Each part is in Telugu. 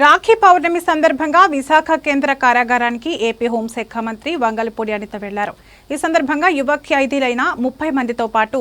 రాఖీ పౌర్ణమి సందర్భంగా విశాఖ కేంద్ర కారాగారానికి ఏపీ హోంశాఖ మంత్రి వంగలపూడి అనిత వెళ్ళారు. ఈ సందర్భంగా యువ ఖైదీలైన ముప్పై మందితో పాటు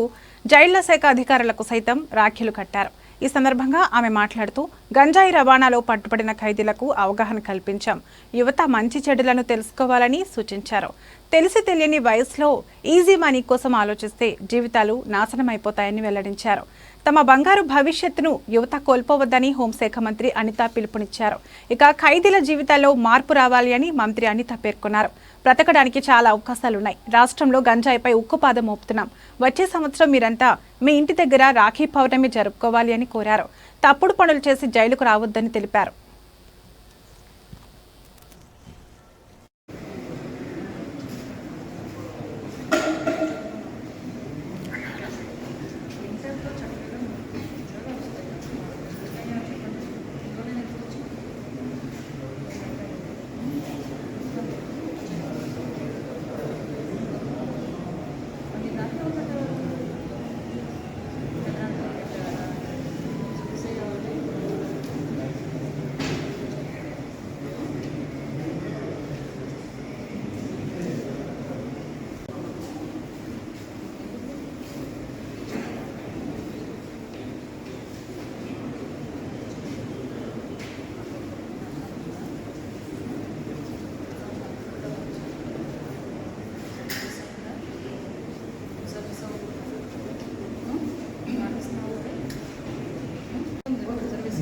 జైళ్ళ శాఖ అధికారులకు సైతం రాఖీలు కట్టారు. ఈ సందర్భంగా ఆమె మాట్లాడుతూ గంజాయి రవాణాలో పట్టుబడిన ఖైదీలకు అవగాహన కల్పించాం. యువత మంచి చెడులను తెలుసుకోవాలని సూచించారు. తెలిసి తెలియని వయసులో ఈజీ మనీ కోసం ఆలోచిస్తే జీవితాలు నాశనమైపోతాయని వెల్లడించారు. తమ బంగారు భవిష్యత్తును యువత కోల్పోవద్దని హోంశాఖ మంత్రి అనిత పిలుపునిచ్చారు. ఇక ఖైదీల జీవితాల్లో మార్పు రావాలి అని మంత్రి అనిత పేర్కొన్నారు. బ్రతకడానికి చాలా అవకాశాలున్నాయి. రాష్ట్రంలో గంజాయిపై ఉక్కుపాదం మోపుతున్నాం. వచ్చే సంవత్సరం మీరంతా మీ ఇంటి దగ్గర రాఖీ పౌర్ణమి జరుపుకోవాలి అని కోరారు. తప్పుడు పనులు చేసి జైలుకు రావద్దని తెలిపారు.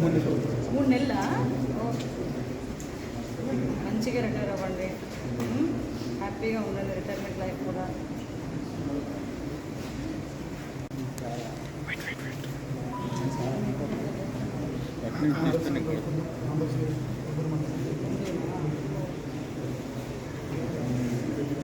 మూడు నెలల? మంచిగా రిటైర్ అవ్వండి. హ్యాపీగా ఉండండి రిటైర్మెంట్ లైఫ్ కూడా.